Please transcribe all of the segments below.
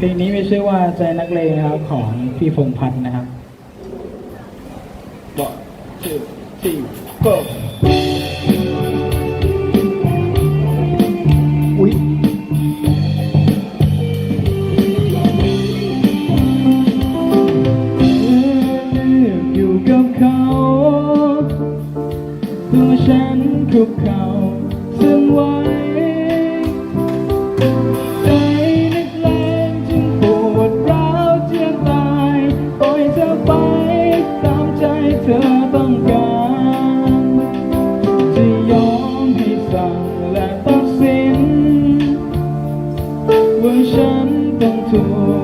เพลงนี้ไม่ใช่ว่าใจนักเลงนะครับของพี่พงพันธ์นะครับบอกชื่อสี่เปิดอุ้ยอยู่กับเขาตัวฉันคุกเขา Oh.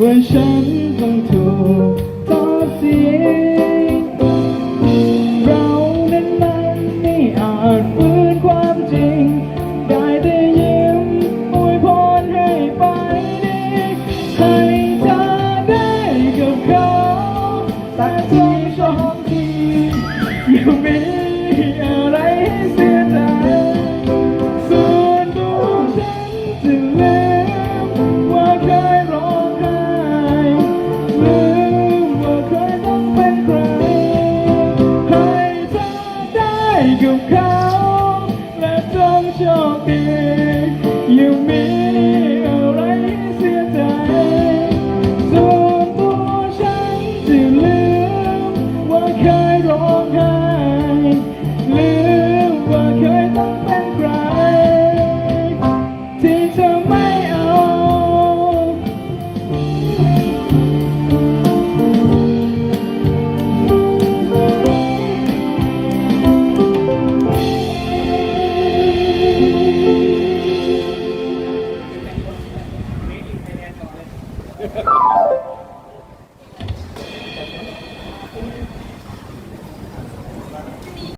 ว่าฉันต้องถูก